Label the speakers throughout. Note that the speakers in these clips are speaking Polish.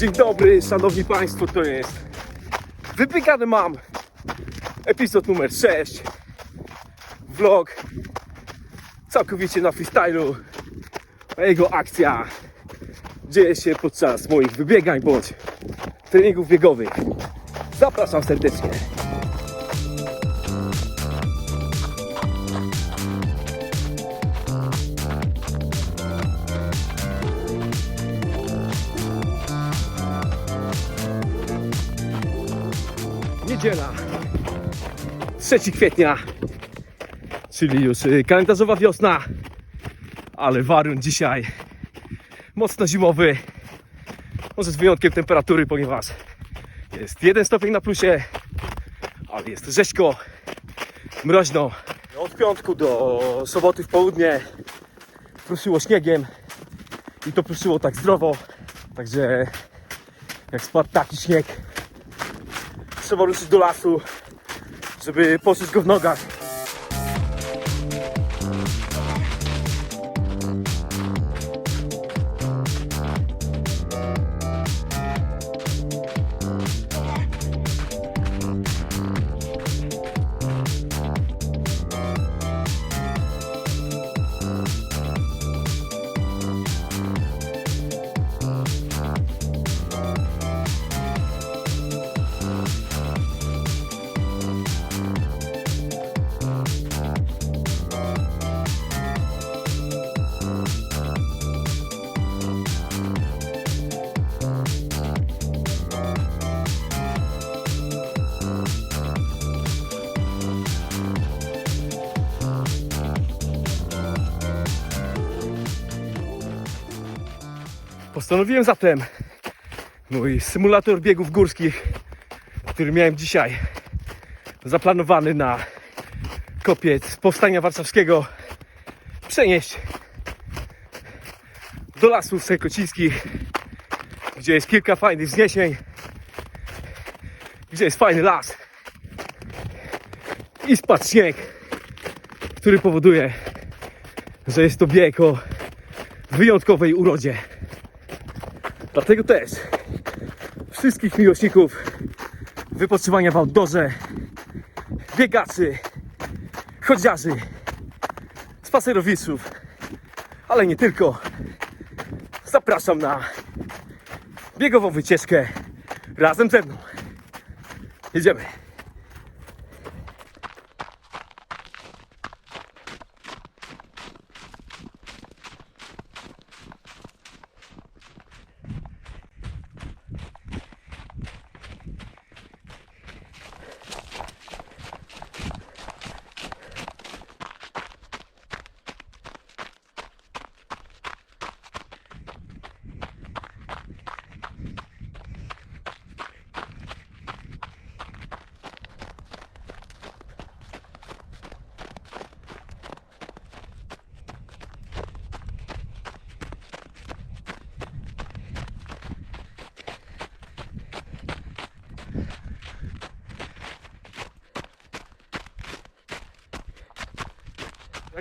Speaker 1: Dzień dobry, szanowni państwo, to jest Wypykany mam. Epizod numer 6 Vlog Całkowicie na freestylu. A jego akcja Dzieje się podczas moich wybiegań bądź treningów biegowych. Zapraszam serdecznie Niedziela. 3 kwietnia Czyli już y, kalendarzowa wiosna Ale warun dzisiaj Mocno zimowy. Może z wyjątkiem temperatury, ponieważ Jest jeden stopień na plusie Ale jest rzeźko Mroźno. Od piątku do soboty w południe Pruszyło śniegiem I to pruszyło tak zdrowo. Także Jak spadł taki śnieg trzeba ruszyć do lasu, żeby poczuć go w nogach. Postanowiłem zatem mój symulator biegów górskich, który miałem dzisiaj zaplanowany na kopiec Powstania Warszawskiego, przenieść do lasów sekocińskich, gdzie jest kilka fajnych wzniesień, gdzie jest fajny las i spadł śnieg, który powoduje, że jest to bieg o wyjątkowej urodzie. Dlatego też wszystkich miłośników wypoczywania w outdoorze, biegaczy, chodziarzy, spacerowiczów, ale nie tylko. Zapraszam na biegową wycieczkę razem ze mną. Jedziemy.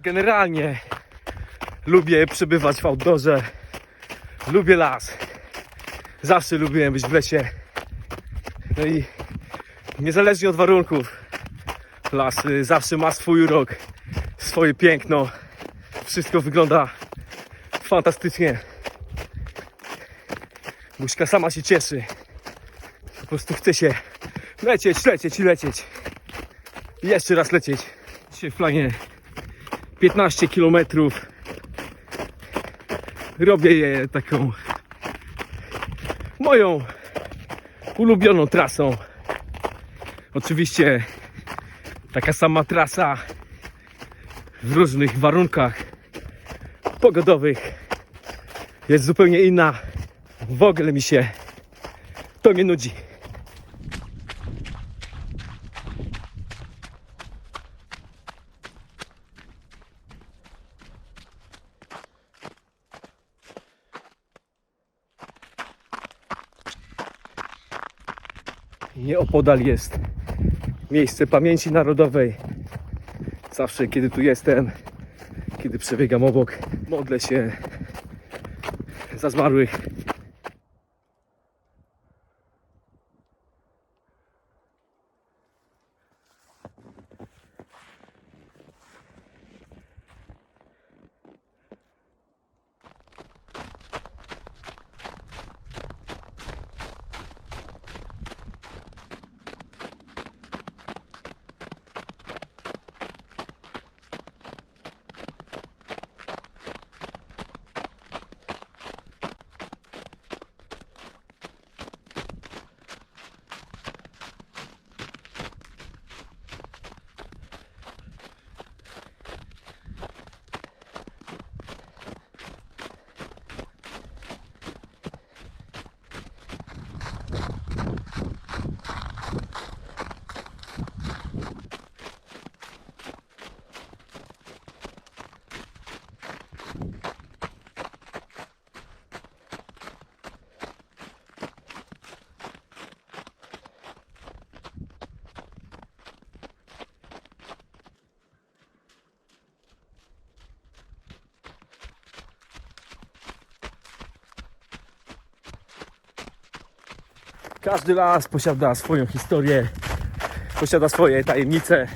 Speaker 1: Generalnie lubię przebywać w outdoorze. Lubię las. Zawsze lubiłem być w lesie. No i niezależnie od warunków, las y, zawsze ma swój urok, swoje piękno. Wszystko wygląda fantastycznie. Buźka sama się cieszy. Po prostu chce się lecieć, lecieć i lecieć. I jeszcze raz lecieć. Dzisiaj w planie 15 km. Robię je taką moją ulubioną trasą. Oczywiście taka sama trasa w różnych warunkach pogodowych jest zupełnie inna. W ogóle mi się to nie nudzi. Nieopodal jest miejsce pamięci narodowej. Zawsze, kiedy tu jestem, kiedy przebiegam obok, modlę się za zmarłych. Każdy las posiada swoją historię, posiada swoje tajemnice.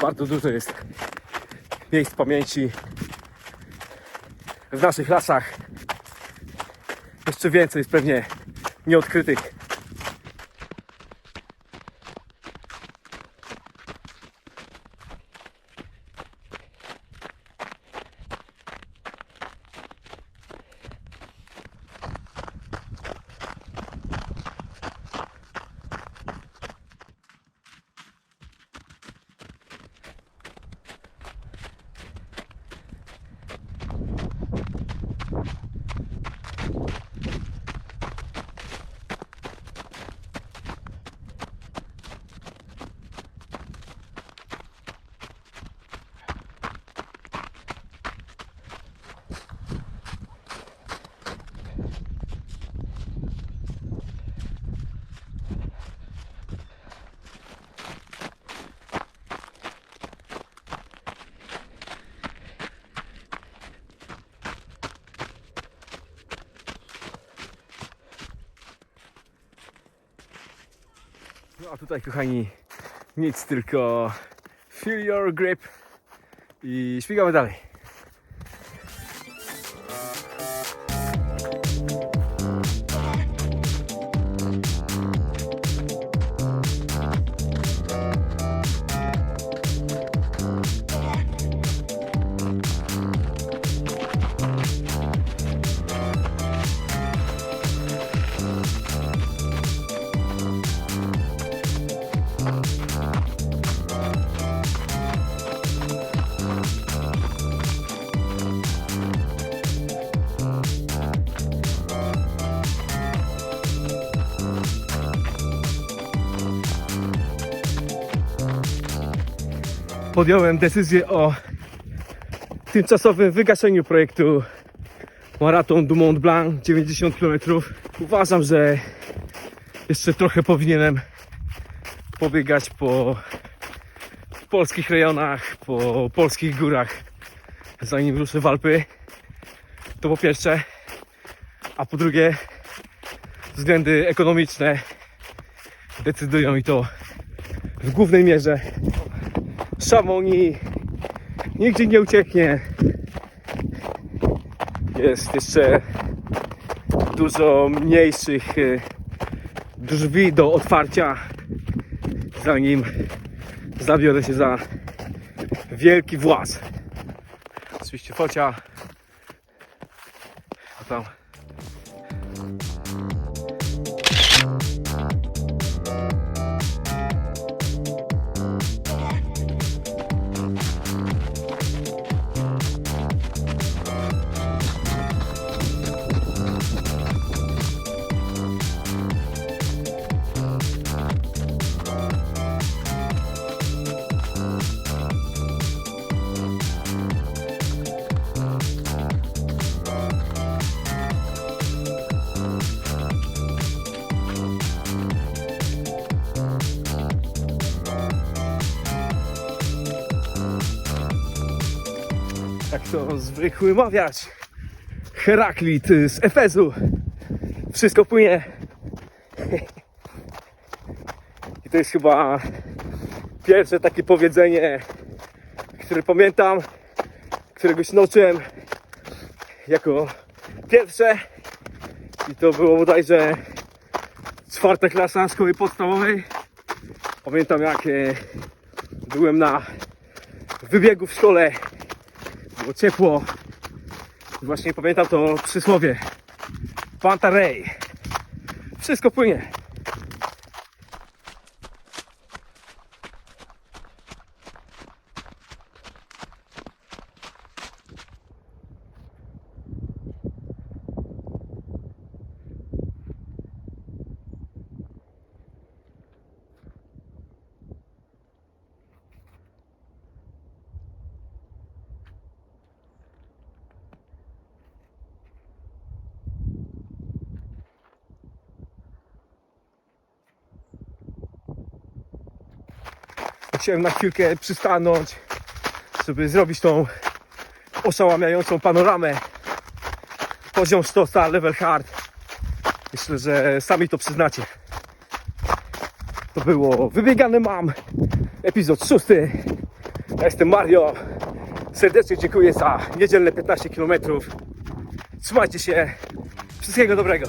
Speaker 1: Bardzo dużo jest miejsc pamięci w naszych lasach. Jeszcze więcej jest pewnie nieodkrytych. No a tutaj kochani nic tylko feel your grip i śmigamy dalej. Podjąłem decyzję o tymczasowym wygaszeniu projektu Maraton du Mont Blanc 90 km. Uważam, że jeszcze trochę powinienem pobiegać po polskich rejonach, po polskich górach, zanim ruszę w Alpy. To po pierwsze. A po drugie, względy ekonomiczne decydują i to w głównej mierze Szamoni nigdzie nie ucieknie. Jest jeszcze dużo mniejszych e, drzwi do otwarcia, zanim zabiorę się za wielki właz. Oczywiście focia. A tam jak to zwykły mawiać. Heraklit z Efezu. Wszystko płynie. I to jest chyba pierwsze takie powiedzenie które pamiętam którego się nauczyłem jako pierwsze. I to było bodajże czwarta klasa szkoły podstawowej. Pamiętam jak e, byłem na wybiegu w szkole było ciepło. Właśnie pamiętam to przysłowie. Pantarej. Wszystko płynie. Chciałem na chwilkę przystanąć, żeby zrobić tą oszałamiającą panoramę. Poziom sztosa, level hard. Myślę, że sami to przyznacie. To było Wybiegane Mam, epizod szósty. Ja jestem Mario. Serdecznie dziękuję za niedzielne 15 km. Trzymajcie się. Wszystkiego dobrego.